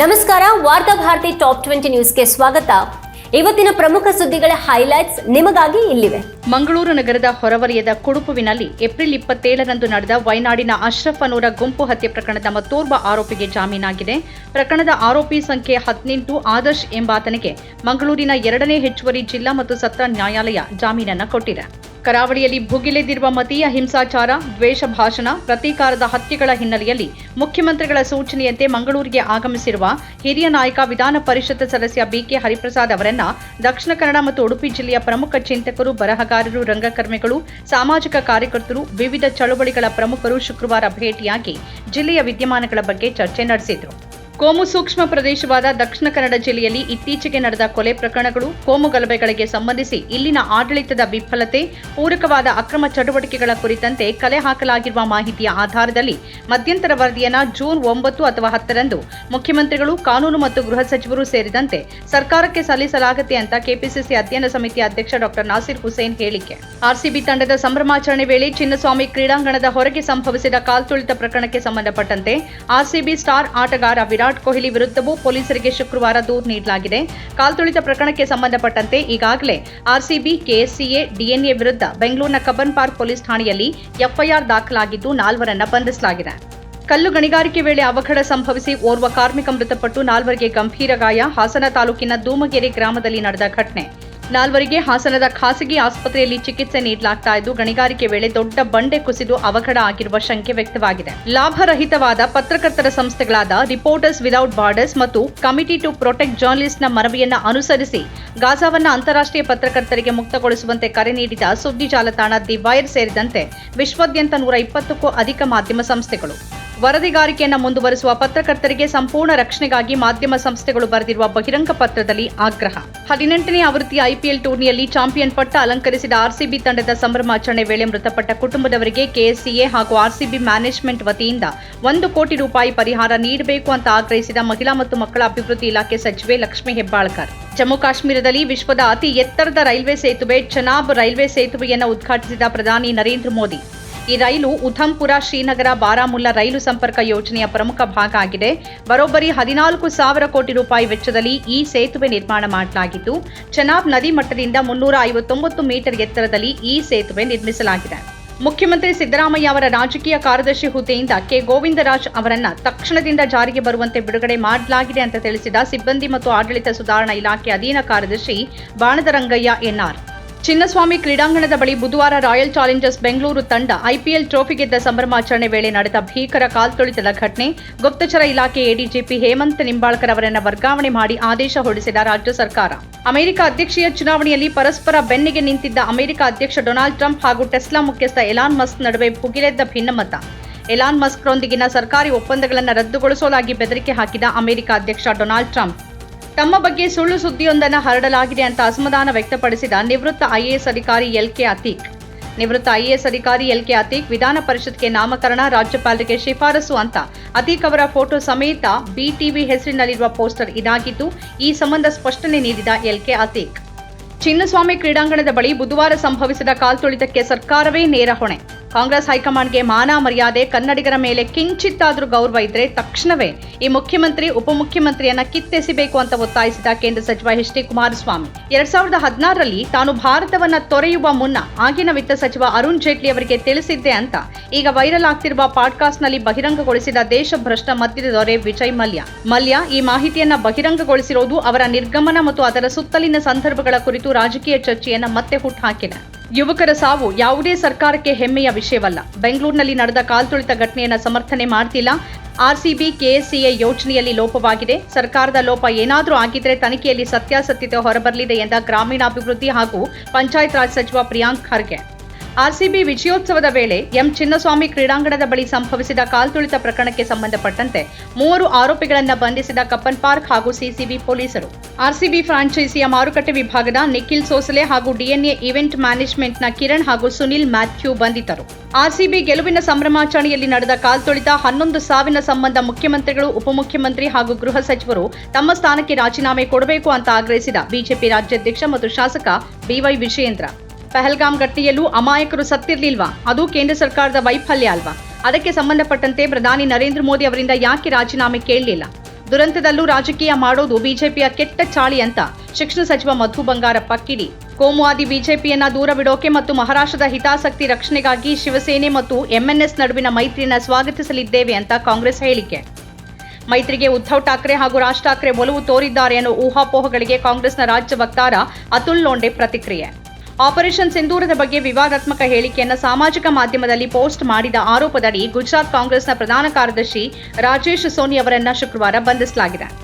ನಮಸ್ಕಾರ, ವಾರ್ತಾ Bharati top twenty ನ್ಯೂಸ್ಗೆ ಸ್ವಾಗತ. ಇವತ್ತಿನ ಪ್ರಮುಖ ಸುದ್ದಿಗಳ ಹೈಲೈಟ್ಸ್ ನಿಮಗಾಗಿ ಇಲ್ಲಿವೆ. ಮಂಗಳೂರು ನಗರದ ಹೊರವಲಯದ ಕುಡುಪುವಿನಲ್ಲಿ ಏಪ್ರಿಲ್ ಇಪ್ಪತ್ತೇಳರಂದು ನಡೆದ ವೈನಾಡಿನ ಅಶ್ರಫ್ ಅನೂರ ಗುಂಪು ಹತ್ಯೆ ಪ್ರಕರಣದ ಮತ್ತೋರ್ವ ಆರೋಪಿಗೆ ಜಾಮೀನಾಗಿದೆ. ಪ್ರಕರಣದ ಆರೋಪಿ ಸಂಖ್ಯೆ ಹದಿನೆಂಟು, ಆದರ್ಶ್ ಎಂಬಾತನಿಗೆ ಮಂಗಳೂರಿನ ಎರಡನೇ ಹೆಚ್ಚುವರಿ ಜಿಲ್ಲಾ ಮತ್ತು ಸತ್ರ ನ್ಯಾಯಾಲಯ ಜಾಮೀನನ್ನು ಕೊಟ್ಟಿದೆ. ಕರಾವಳಿಯಲ್ಲಿ ಭುಗಿಲೆದಿರುವ ಮತೀಯ ಹಿಂಸಾಚಾರ, ದ್ವೇಷ ಭಾಷಣ, ಪ್ರತೀಕಾರದ ಹತ್ಯೆಗಳ ಹಿನ್ನೆಲೆಯಲ್ಲಿ ಮುಖ್ಯಮಂತ್ರಿಗಳ ಸೂಚನೆಯಂತೆ ಮಂಗಳೂರಿಗೆ ಆಗಮಿಸಿರುವ ಹಿರಿಯ ನಾಯಕ ವಿಧಾನ ಪರಿಷತ್ ಸದಸ್ಯ ಬಿಕೆ ಹರಿಪ್ರಸಾದ್ ಅವರನ್ನ ದಕ್ಷಿಣ ಕನ್ನಡ ಮತ್ತು ಉಡುಪಿ ಜಿಲ್ಲೆಯ ಪ್ರಮುಖ ಚಿಂತಕರು, ಬರಹಗಾರರು, ರಂಗಕರ್ಮಿಗಳು, ಸಾಮಾಜಿಕ ಕಾರ್ಯಕರ್ತರು, ವಿವಿಧ ಚಳುವಳಿಗಳ ಪ್ರಮುಖರು ಶುಕ್ರವಾರ ಭೇಟಿಯಾಗಿ ಜಿಲ್ಲೆಯ ವಿದ್ಯಮಾನಗಳ ಬಗ್ಗೆ ಚರ್ಚೆ ನಡೆಸಿದರು. ಕೋಮು ಸೂಕ್ಷ್ಮ ಪ್ರದೇಶವಾದ ದಕ್ಷಿಣ ಕನ್ನಡ ಜಿಲ್ಲೆಯಲ್ಲಿ ಇತ್ತೀಚೆಗೆ ನಡೆದ ಕೊಲೆ ಪ್ರಕರಣಗಳು ಕೋಮು ಗಲಭೆಗಳಿಗೆ ಸಂಬಂಧಿಸಿ ಇಲ್ಲಿನ ಆಡಳಿತದ ವಿಫಲತೆ, ಪೂರಕವಾದ ಅಕ್ರಮ ಚಟುವಟಿಕೆಗಳ ಕುರಿತಂತೆ ಕಲೆ ಹಾಕಲಾಗಿರುವ ಮಾಹಿತಿಯ ಆಧಾರದಲ್ಲಿ ಮಧ್ಯಂತರ ವರದಿಯನ್ನು ಜೂನ್ ಒಂಬತ್ತು ಅಥವಾ ಹತ್ತರಂದು ಮುಖ್ಯಮಂತ್ರಿಗಳು, ಕಾನೂನು ಮತ್ತು ಗೃಹ ಸಚಿವರು ಸೇರಿದಂತೆ ಸರ್ಕಾರಕ್ಕೆ ಸಲ್ಲಿಸಲಾಗುತ್ತೆ ಅಂತ ಕೆಪಿಸಿಸಿ ಅಧ್ಯಯನ ಸಮಿತಿ ಅಧ್ಯಕ್ಷ ಡಾಕ್ಟರ್ ನಾಸಿರ್ ಹುಸೇನ್ ಹೇಳಿಕೆ. ಆರ್ಸಿಬಿ ತಂಡದ ಸಂಭ್ರಮಾಚರಣೆ ವೇಳೆ ಚಿನ್ನಸ್ವಾಮಿ ಕ್ರೀಡಾಂಗಣದ ಹೊರಗೆ ಸಂಭವಿಸಿದ ಕಾಲ್ತುಳಿತ ಪ್ರಕರಣಕ್ಕೆ ಸಂಬಂಧಪಟ್ಟಂತೆ ಆರ್ಸಿಬಿ ಸ್ಟಾರ್ ಆಟಗಾರ ವಿರಾಟ್ ಕೊಹ್ಲಿ ವಿರುದ್ಧವೂ ಪೊಲೀಸರಿಗೆ ಶುಕ್ರವಾರ ದೂರು ನೀಡಲಾಗಿದೆ. ಕಾಲ್ತುಳಿತ ಪ್ರಕರಣಕ್ಕೆ ಸಂಬಂಧಪಟ್ಟಂತೆ ಈಗಾಗಲೇ ಆರ್ಸಿಬಿ, ಕೆಎಸ್ಸಿಎ, ಡಿಎನ್ಎ ವಿರುದ್ಧ ಬೆಂಗಳೂರಿನ ಕಬ್ಬನ್ ಪಾರ್ಕ್ ಪೊಲೀಸ್ ಠಾಣೆಯಲ್ಲಿ ಎಫ್ಐಆರ್ ದಾಖಲಾಗಿದ್ದು ನಾಲ್ವರನ್ನ ಬಂಧಿಸಲಾಗಿದೆ. ಕಲ್ಲು ಗಣಿಗಾರಿಕೆ ವೇಳೆ ಅವಘಡ ಸಂಭವಿಸಿ ಓರ್ವ ಕಾರ್ಮಿಕ ಮೃತಪಟ್ಟು ನಾಲ್ವರಿಗೆ ಗಂಭೀರ ಗಾಯ ಹಾಸನ ತಾಲೂಕಿನ ದೂಮಗೆರೆ ಗ್ರಾಮದಲ್ಲಿ ನಡೆದ ಘಟನೆ. ನಾಲ್ವರಿಗೆ ಹಾಸನದ ಖಾಸಗಿ ಆಸ್ಪತ್ರೆಯಲ್ಲಿ ಚಿಕಿತ್ಸೆ ನೀಡಲಾಗ್ತಾ ಇದ್ದು, ಗಣಿಗಾರಿಕೆ ವೇಳೆ ದೊಡ್ಡ ಬಂಡೆ ಕುಸಿದು ಅವಘಡ ಆಗಿರುವ ಶಂಕೆ ವ್ಯಕ್ತವಾಗಿದೆ. ಲಾಭರಹಿತವಾದ ಪತ್ರಕರ್ತರ ಸಂಸ್ಥೆಗಳಾದ ರಿಪೋರ್ಟರ್ಸ್ ವಿದೌಟ್ ಬಾರ್ಡರ್ಸ್ ಮತ್ತು ಕಮಿಟಿ ಟು ಪ್ರೊಟೆಕ್ಟ್ ಜರ್ನಲಿಸ್ಟ್ನ ಮನವಿಯನ್ನು ಅನುಸರಿಸಿ ಗಾಜಾವನ್ನು ಅಂತಾರಾಷ್ಟ್ರೀಯ ಪತ್ರಕರ್ತರಿಗೆ ಮುಕ್ತಗೊಳಿಸುವಂತೆ ಕರೆ ನೀಡಿದ ಸುದ್ದಿ ಜಾಲತಾಣ ದಿ ವೈರ್ ಸೇರಿದಂತೆ ವಿಶ್ವಾದ್ಯಂತ ನೂರ ಇಪ್ಪತ್ತಕ್ಕೂ ಅಧಿಕ ಮಾಧ್ಯಮ ಸಂಸ್ಥೆಗಳು. ವರದಿಗಾರಿಕೆಯನ್ನು ಮುಂದುವರಿಸುವ ಪತ್ರಕರ್ತರಿಗೆ ಸಂಪೂರ್ಣ ರಕ್ಷಣೆಗಾಗಿ ಮಾಧ್ಯಮ ಸಂಸ್ಥೆಗಳು ಬರೆದಿರುವ ಬಹಿರಂಗ ಪತ್ರದಲ್ಲಿ ಆಗ್ರಹ. ಹದಿನೆಂಟನೇ ಆವೃತ್ತಿಯ ಐಪಿಎಲ್ ಟೂರ್ನಿಯಲ್ಲಿ ಚಾಂಪಿಯನ್ ಪಟ್ಟ ಅಲಂಕರಿಸಿದ ಆರ್ಸಿಬಿ ತಂಡದ ಸಂಭ್ರಮಾಚರಣೆ ವೇಳೆ ಮೃತಪಟ್ಟ ಕುಟುಂಬದವರಿಗೆ ಕೆಎಸ್ಸಿಎ ಹಾಗೂ ಆರ್ಸಿಬಿ ಮ್ಯಾನೇಜ್ಮೆಂಟ್ ವತಿಯಿಂದ ಒಂದು ಕೋಟಿ ರೂಪಾಯಿ ಪರಿಹಾರ ನೀಡಬೇಕು ಅಂತ ಆಗ್ರಹಿಸಿದ ಮಹಿಳಾ ಮತ್ತು ಮಕ್ಕಳ ಅಭಿವೃದ್ಧಿ ಇಲಾಖೆ ಸಚಿವೆ ಲಕ್ಷ್ಮೀ ಹೆಬ್ಬಾಳ್ಕರ್. ಜಮ್ಮು ಕಾಶ್ಮೀರದಲ್ಲಿ ವಿಶ್ವದ ಅತಿ ಎತ್ತರದ ರೈಲ್ವೆ ಸೇತುವೆ ಚನಾಬ್ ರೈಲ್ವೆ ಸೇತುವೆಯನ್ನು ಉದ್ಘಾಟಿಸಿದ ಪ್ರಧಾನಿ ನರೇಂದ್ರ ಮೋದಿ. ಈ ರೈಲು ಉಧಂಪುರ ಶ್ರೀನಗರ ಬಾರಾಮುಲ್ಲಾ ರೈಲು ಸಂಪರ್ಕ ಯೋಜನೆಯ ಪ್ರಮುಖ ಭಾಗ ಆಗಿದೆ. ಬರೋಬ್ಬರಿ ಹದಿನಾಲ್ಕು ಸಾವಿರ ಕೋಟಿ ರೂಪಾಯಿ ವೆಚ್ಚದಲ್ಲಿ ಈ ಸೇತುವೆ ನಿರ್ಮಾಣ ಮಾಡಲಾಗಿದ್ದು, ಚೆನಾಬ್ ನದಿ ಮಟ್ಟದಿಂದ ಮುನ್ನೂರ ಐವತ್ತೊಂಬತ್ತು ಮೀಟರ್ ಎತ್ತರದಲ್ಲಿ ಈ ಸೇತುವೆ ನಿರ್ಮಿಸಲಾಗಿದೆ. ಮುಖ್ಯಮಂತ್ರಿ ಸಿದ್ದರಾಮಯ್ಯ ಅವರ ರಾಜಕೀಯ ಕಾರ್ಯದರ್ಶಿ ಹುದ್ದೆಯಿಂದ ಕೆ. ಗೋವಿಂದರಾಜ್ ಅವರನ್ನ ತಕ್ಷಣದಿಂದ ಜಾರಿಗೆ ಬರುವಂತೆ ಬಿಡುಗಡೆ ಮಾಡಲಾಗಿದೆ ಅಂತ ತಿಳಿಸಿದ ಸಿಬ್ಬಂದಿ ಮತ್ತು ಆಡಳಿತ ಸುಧಾರಣಾ ಇಲಾಖೆ ಅಧೀನ ಕಾರ್ಯದರ್ಶಿ ಬಾಣದರಂಗಯ್ಯ ಎನ್ಆರ್. ಚಿನ್ನಸ್ವಾಮಿ ಕ್ರೀಡಾಂಗಣದ ಬಳಿ ಬುಧವಾರ ರಾಯಲ್ ಚಾಲೆಂಜರ್ಸ್ ಬೆಂಗಳೂರು ತಂಡ ಐಪಿಎಲ್ ಟ್ರೋಫಿ ಗೆದ್ದ ಸಂಭ್ರಮಾಚರಣೆ ವೇಳೆ ನಡೆದ ಭೀಕರ ಕಾಲ್ತುಳಿತದ ಘಟನೆ, ಗುಪ್ತಚರ ಇಲಾಖೆ ಎಡಿಜಿಪಿ ಹೇಮಂತ್ ನಿಂಬಾಳ್ಕರ್ ಅವರನ್ನು ವರ್ಗಾವಣೆ ಮಾಡಿ ಆದೇಶ ಹೊರಡಿಸಿದ ರಾಜ್ಯ ಸರ್ಕಾರ. ಅಮೆರಿಕ ಅಧ್ಯಕ್ಷೀಯ ಚುನಾವಣೆಯಲ್ಲಿ ಪರಸ್ಪರ ಬೆನ್ನಿಗೆ ನಿಂತಿದ್ದ ಅಮೆರಿಕ ಅಧ್ಯಕ್ಷ ಡೊನಾಲ್ಡ್ ಟ್ರಂಪ್ ಹಾಗೂ ಟೆಸ್ಲಾ ಮುಖ್ಯಸ್ಥ ಎಲಾನ್ ಮಸ್ಕ್ ನಡುವೆ ಭುಗಿಲೆದ್ದ ಭಿನ್ನಮತ. ಎಲಾನ್ ಮಸ್ಕ್ರೊಂದಿಗಿನ ಸರ್ಕಾರಿ ಒಪ್ಪಂದಗಳನ್ನು ರದ್ದುಗೊಳಿಸೋಲಾಗಿ ಬೆದರಿಕೆ ಹಾಕಿದ ಅಮೆರಿಕ ಅಧ್ಯಕ್ಷ ಡೊನಾಲ್ಡ್ ಟ್ರಂಪ್. ತಮ್ಮ ಬಗ್ಗೆ ಸುಳ್ಳು ಸುದ್ದಿಯೊಂದನ್ನು ಹರಡಲಾಗಿದೆ ಅಂತ ಅಸಮಾಧಾನ ವ್ಯಕ್ತಪಡಿಸಿದ ನಿವೃತ್ತ ಐಎಎಸ್ ಅಧಿಕಾರಿ ಎಲ್ ಕೆ ಅತೀಕ್. ನಿವೃತ್ತ ಐಎಎಸ್ ಅಧಿಕಾರಿ ಎಲ್ ಕೆ ಅತೀಕ್ ವಿಧಾನ ಪರಿಷತ್ಗೆ ನಾಮಕರಣ, ರಾಜ್ಯಪಾಲರಿಗೆ ಶಿಫಾರಸು ಅಂತ ಅತೀಕ್ ಅವರ ಫೋಟೋ ಸಮೇತ ಬಿಟಿವಿ ಹೆಸರಿನಲ್ಲಿರುವ ಪೋಸ್ಟರ್ ಇದಾಗಿದ್ದು, ಈ ಸಂಬಂಧ ಸ್ಪಷ್ಟನೆ ನೀಡಿದ ಎಲ್ ಕೆ ಅತೀಕ್. ಚಿನ್ನಸ್ವಾಮಿ ಕ್ರೀಡಾಂಗಣದ ಬಳಿ ಬುಧವಾರ ಸಂಭವಿಸಿದ ಕಾಲ್ತುಳಿತಕ್ಕೆ ಸರ್ಕಾರವೇ ನೇರ ಹೊಣೆ. ಕಾಂಗ್ರೆಸ್ ಹೈಕಮಾಂಡ್ಗೆ ಮಾನ ಮರ್ಯಾದೆ, ಕನ್ನಡಿಗರ ಮೇಲೆ ಕಿಂಚಿತ್ತಾದರೂ ಗೌರವ ಇದ್ರೆ ತಕ್ಷಣವೇ ಈ ಮುಖ್ಯಮಂತ್ರಿ, ಉಪಮುಖ್ಯಮಂತ್ರಿಯನ್ನ ಕಿತ್ತೆಸಿಬೇಕು ಅಂತ ಒತ್ತಾಯಿಸಿದ ಕೇಂದ್ರ ಸಚಿವ ಎಚ್ ಡಿ ಕುಮಾರಸ್ವಾಮಿ. ಎರಡ್ ಸಾವಿರದ ಹದಿನಾರರಲ್ಲಿ ತಾನು ಭಾರತವನ್ನ ತೊರೆಯುವ ಮುನ್ನ ಆಗಿನ ವಿತ್ತ ಸಚಿವ ಅರುಣ್ ಜೇಟ್ಲಿ ಅವರಿಗೆ ತಿಳಿಸಿದ್ದೆ ಅಂತ ಈಗ ವೈರಲ್ ಆಗ್ತಿರುವ ಪಾಡ್ಕಾಸ್ಟ್ನಲ್ಲಿ ಬಹಿರಂಗಗೊಳಿಸಿದ ದೇಶಭ್ರಷ್ಟ ಮದ್ಯದ ದೊರೆ ವಿಜಯ್ ಮಲ್ಯ. ಮಲ್ಯ ಈ ಮಾಹಿತಿಯನ್ನ ಬಹಿರಂಗಗೊಳಿಸಿರೋದು ಅವರ ನಿರ್ಗಮನ ಮತ್ತು ಅದರ ಸುತ್ತಲಿನ ಸಂದರ್ಭಗಳ ಕುರಿತು ರಾಜಕೀಯ ಚರ್ಚೆಯನ್ನ ಮತ್ತೆ ಹುಟ್ಟುಹಾಕಿದೆ ಯುವಕರ ಸಾವು ಯಾವುದೇ ಸರ್ಕಾರಕ್ಕೆ ಹೆಮ್ಮೆಯ ವಿಷಯವಲ್ಲ. ಬೆಂಗಳೂರಿನಲ್ಲಿ ನಡೆದ ಕಾಲ್ತುಳಿತ ಘಟನೆಯನ್ನು ಸಮರ್ಥನೆ ಮಾಡ್ತಿಲ್ಲ. ಆರ್ಸಿಬಿ, ಕೆಎಸ್ಸಿಎ ಯೋಜನೆಯಲ್ಲಿ ಲೋಪವಾಗಿದೆ. ಸರ್ಕಾರದ ಲೋಪ ಏನಾದರೂ ಆಗಿದ್ರೆ ತನಿಖೆಯಲ್ಲಿ ಸತ್ಯಾಸತ್ಯತೆ ಹೊರಬರಲಿದೆ ಎಂದ ಗ್ರಾಮೀಣಾಭಿವೃದ್ಧಿ ಹಾಗೂ ಪಂಚಾಯತ್ ರಾಜ್ ಸಚಿವ ಪ್ರಿಯಾಂಕ್ ಖರ್ಗೆ. ಆರ್ಸಿಬಿ ವಿಜಯೋತ್ಸವದ ವೇಳೆ ಎಂ ಚಿನ್ನಸ್ವಾಮಿ ಕ್ರೀಡಾಂಗಣದ ಬಳಿ ಸಂಭವಿಸಿದ ಕಾಲ್ತುಳಿತ ಪ್ರಕರಣಕ್ಕೆ ಸಂಬಂಧಪಟ್ಟಂತೆ ಮೂವರು ಆರೋಪಿಗಳನ್ನು ಬಂಧಿಸಿದ ಕಪ್ಪನ್ ಪಾರ್ಕ್ ಹಾಗೂ ಸಿಸಿಬಿ ಪೊಲೀಸರು. ಆರ್ಸಿಬಿ ಫ್ರಾಂಚೈಸಿಯ ಮಾರುಕಟ್ಟೆ ವಿಭಾಗದ ನಿಖಿಲ್ ಸೋಸಲೆ ಹಾಗೂ ಡಿಎನ್ಎ ಇವೆಂಟ್ ಮ್ಯಾನೇಜ್ಮೆಂಟ್ನ ಕಿರಣ್ ಹಾಗೂ ಸುನಿಲ್ ಮ್ಯಾಥ್ಯೂ ಬಂಧಿತರು. ಆರ್ಸಿಬಿ ಗೆಲುವಿನ ಸಂಭ್ರಮಾಚರಣೆಯಲ್ಲಿ ನಡೆದ ಕಾಲ್ತುಳಿತ ಹನ್ನೊಂದು ಸಾವಿನ ಸಂಬಂಧ ಮುಖ್ಯಮಂತ್ರಿಗಳು, ಉಪಮುಖ್ಯಮಂತ್ರಿ ಹಾಗೂ ಗೃಹ ಸಚಿವರು ತಮ್ಮ ಸ್ಥಾನಕ್ಕೆ ರಾಜೀನಾಮೆ ಕೊಡಬೇಕು ಅಂತ ಆಗ್ರಹಿಸಿದ ಬಿಜೆಪಿ ರಾಜ್ಯಾಧ್ಯಕ್ಷ ಮತ್ತು ಶಾಸಕ ಬಿವೈ ವಿಜಯೇಂದ್ರ. ಪಹಲ್ಗಾಮ್ ಗಟ್ಟಿಯಲ್ಲೂ ಅಮಾಯಕರು ಸತ್ತಿರಲಿಲ್ವಾ? ಅದು ಕೇಂದ್ರ ಸರ್ಕಾರದ ವೈಫಲ್ಯ ಅಲ್ವಾ? ಅದಕ್ಕೆ ಸಂಬಂಧಪಟ್ಟಂತೆ ಪ್ರಧಾನಿ ನರೇಂದ್ರ ಮೋದಿ ಅವರಿಂದ ಯಾಕೆ ರಾಜೀನಾಮೆ ಕೇಳಲಿಲ್ಲ? ದುರಂತದಲ್ಲೂ ರಾಜಕೀಯ ಮಾಡೋದು ಬಿಜೆಪಿಯ ಕೆಟ್ಟ ಚಾಳಿ ಅಂತ ಶಿಕ್ಷಣ ಸಚಿವ ಮಧು ಬಂಗಾರಪ್ಪ ಕಿಡಿ. ಕೋಮುವಾದಿ ಬಿಜೆಪಿಯನ್ನ ದೂರವಿಡೋಕೆ ಮತ್ತು ಮಹಾರಾಷ್ಟ್ರದ ಹಿತಾಸಕ್ತಿ ರಕ್ಷಣೆಗಾಗಿ ಶಿವಸೇನೆ ಮತ್ತು ಎಂಎನ್ಎಸ್ ನಡುವಿನ ಮೈತ್ರಿಯನ್ನ ಸ್ವಾಗತಿಸಲಿದ್ದೇವೆ ಅಂತ ಕಾಂಗ್ರೆಸ್ ಹೇಳಿಕೆ. ಮೈತ್ರಿಗೆ ಉದ್ಧವ್ ಠಾಕ್ರೆ ಹಾಗೂ ರಾಜ್ ಠಾಕ್ರೆ ಒಲವು ತೋರಿದ್ದಾರೆ ಅನ್ನೋ ಊಹಾಪೋಹಗಳಿಗೆ ಕಾಂಗ್ರೆಸ್ನ ರಾಜ್ಯ ವಕ್ತಾರ ಅತುಲ್ ಲೋಂಡೆ ಪ್ರತಿಕ್ರಿಯೆ. ಆಪರೇಷನ್ ಸಿಂಧೂರದ ಬಗ್ಗೆ ವಿವಾದಾತ್ಮಕ ಹೇಳಿಕೆಯನ್ನು ಸಾಮಾಜಿಕ ಮಾಧ್ಯಮದಲ್ಲಿ ಪೋಸ್ಟ್ ಮಾಡಿದ ಆರೋಪದಡಿ ಗುಜರಾತ್ ಕಾಂಗ್ರೆಸ್ನ ಪ್ರಧಾನ ಕಾರ್ಯದರ್ಶಿ ರಾಜೇಶ್ ಸೋನಿ ಅವರನ್ನು ಶುಕ್ರವಾರ ಬಂಧಿಸಲಾಗಿದೆ.